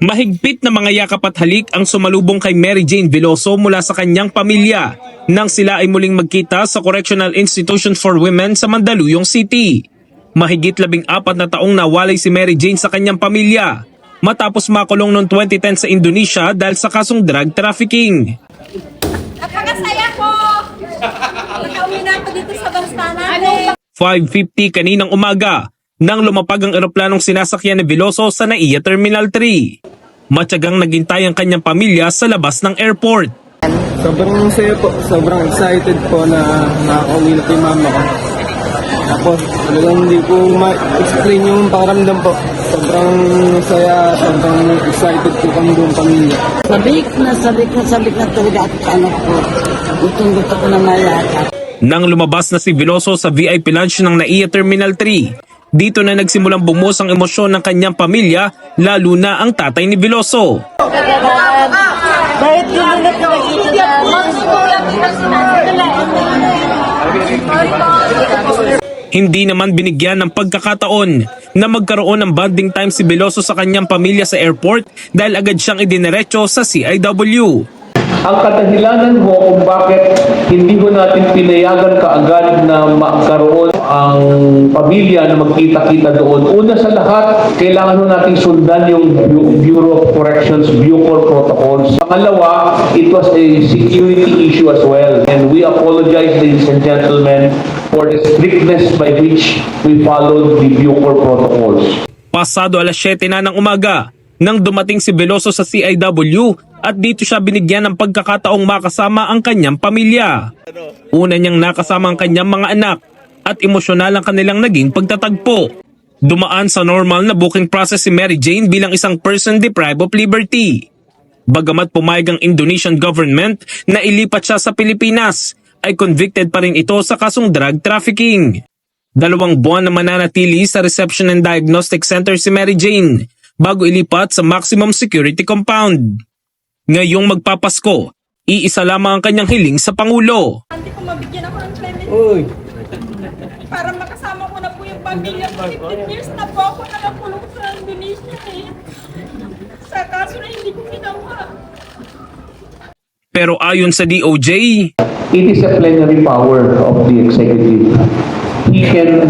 Mahigpit na mga yakap at halik ang sumalubong kay Mary Jane Veloso mula sa kanyang pamilya nang sila ay muling magkita sa Correctional Institution for Women sa Mandaluyong City. Mahigit labing apat na taong nawalay si Mary Jane sa kanyang pamilya matapos makulong noong 2010 sa Indonesia dahil sa kasong drug trafficking. Napakasaya ko! Nakauwi na ako dito sa bansa natin. 5.50 kaninang umaga nang lumapag ang eroplanong sinasakyan ni Veloso sa NAIA Terminal 3. Matyagang naghintay ang kanyang pamilya sa labas ng airport. Sobrang saya po, sobrang excited po na nakakauwi na yung mama ko. Tapos talagang hindi ko ma-explain yung pakiramdam po. Sobrang saya, sobrang excited po kami buong pamilya. Sabik na sabik na sabik na talaga at ano ko. Gustong gusto ko na mayakap. Nang lumabas na si Veloso sa VIP lunch ng NAIA Terminal 3, dito na nagsimulang bumuhos ang emosyon ng kanyang pamilya, lalo na ang tatay ni Veloso. Bakit na Hindi naman binigyan ng pagkakataon na magkaroon ng bonding time si Veloso sa kanyang pamilya sa airport dahil agad siyang idiniretso sa CIW. Ang kadahilanan ho kung bakit hindi ho natin pinayagan kaagad na magkaroon ang pamilya na magkita-kita doon. Una sa lahat, kailangan ho natin sundan yung Bu- Bureau of Corrections Bucor protocols. Pangalawa, it was a security issue as well. And we apologize, ladies and gentlemen, for the strictness by which we followed the Bucor protocols. Pasado alas 7 na ng umaga nang dumating si Veloso sa CIW at dito siya binigyan ng pagkakataong makasama ang kanyang pamilya. Una niyang nakasama ang kanyang mga anak at emosyonal ang kanilang naging pagtatagpo. Dumaan sa normal na booking process si Mary Jane bilang isang person deprived of liberty. Bagamat pumayag ang Indonesian government na ilipat siya sa Pilipinas, ay convicted pa rin ito sa kasong drug trafficking. Dalawang buwan na mananatili sa Reception and Diagnostic Center si Mary Jane bago ilipat sa maximum security compound. Ngayong magpapasko, iisa lamang ang kanyang hiling sa Pangulo. Hindi ko mabigyan ako ng clemency Uy! para makasama ko na po yung pamilya ko. 15 years na po ako nakakulong sa Indonesia eh. Sa kaso na hindi ko ginawa. Pero ayon sa DOJ, It is a plenary power of the executive. He can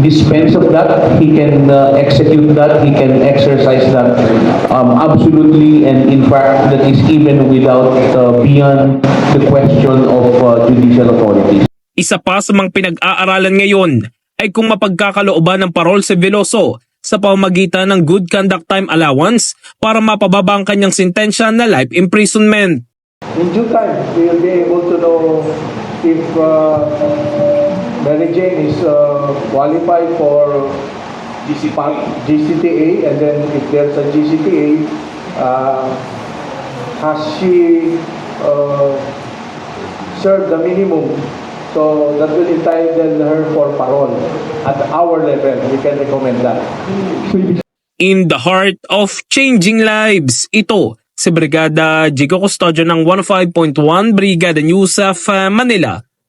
dispense of that, he can uh, execute that, he can exercise that um, absolutely, and in fact, that is even without, uh, beyond the question of uh, judicial authorities. isa pa sa mga pinag-aaralan ngayon ay kung mapagkakalooban ng parol si Veloso sa pamamagitan ng Good Conduct Time Allowance para mapababa ang kanyang sintensya na life imprisonment. In due time, we will be able to know if uh, Mary Jane is uh, qualified for GCTA. GCTA, and then if there's a GCTA, uh, has she uh, served the minimum? So that will entitle her for parole. At our level, we can recommend that. In the heart of changing lives, ito si Brigada Jigo Custodio ng 105.1 Brigada News of uh, Manila,